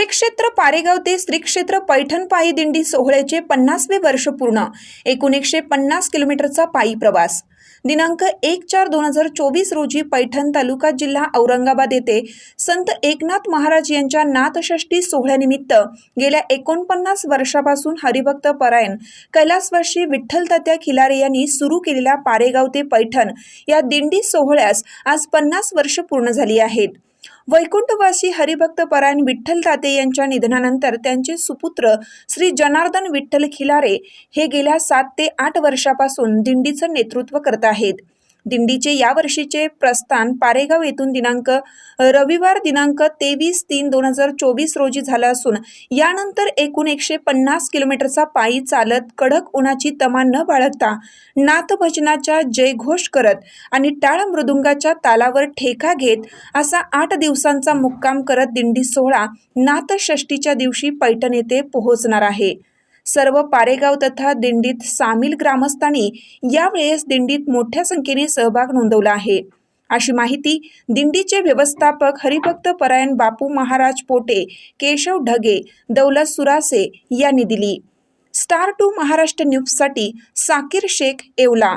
श्री क्षेत्र पारेगाव ते श्री क्षेत्र पैठण पायी दिंडी सोहळ्याचे पन्नासवे वर्ष पूर्ण. एकूण एकशे पन्नास किलोमीटरचा पायी प्रवास. दिनांक एक चार दोन हजार चोवीस रोजी पैठण तालुका जिल्हा औरंगाबाद येथे संत एकनाथ महाराज यांच्या नाथषष्ठी सोहळ्यानिमित्त गेल्या एकोणपन्नास वर्षापासून हरिभक्त परायण कैलासवर्षी विठ्ठलतात्या खिलारे यांनी सुरू केलेल्या पारेगाव ते पैठण या दिंडी सोहळ्यास आज पन्नास वर्ष पूर्ण झाली आहेत. वैकुंठवासी हरिभक्त परायण विठ्ठल ताते यांच्या निधनानंतर त्यांचे सुपुत्र श्री जनार्दन विठ्ठल खिलारे हे गेल्या सात ते आठ वर्षापासून दिंडीचं नेतृत्व करत आहेत. दिंडीचे यावर्षीचे प्रस्थान पारेगाव येथून दिनांक रविवार दिनांक तेवीस तीन दोन हजार चोवीस रोजी झालं असून यानंतर एकूण एकशे पन्नास किलोमीटरचा पायी चालत कडक उन्हाची तमा न बाळगता नाथभजनाच्या जयघोष करत आणि टाळ मृदुंगाच्या तालावर ठेका घेत असा आठ दिवसांचा मुक्काम करत दिंडी सोहळा नाथषष्टीच्या दिवशी पैठण येथे पोहोचणार आहे. सर्व पारेगाव तथा दिंडीत सामील ग्रामस्थांनी यावेळेस दिंडीत मोठ्या संख्येने सहभाग नोंदवला आहे. अशी माहिती दिंडीचे व्यवस्थापक हरिभक्त परायण बापू महाराज पोटे केशव ढगे दौलत सुरासे यांनी दिली. स्टार टू महाराष्ट्र न्यूजसाठी साकीर शेख येवला.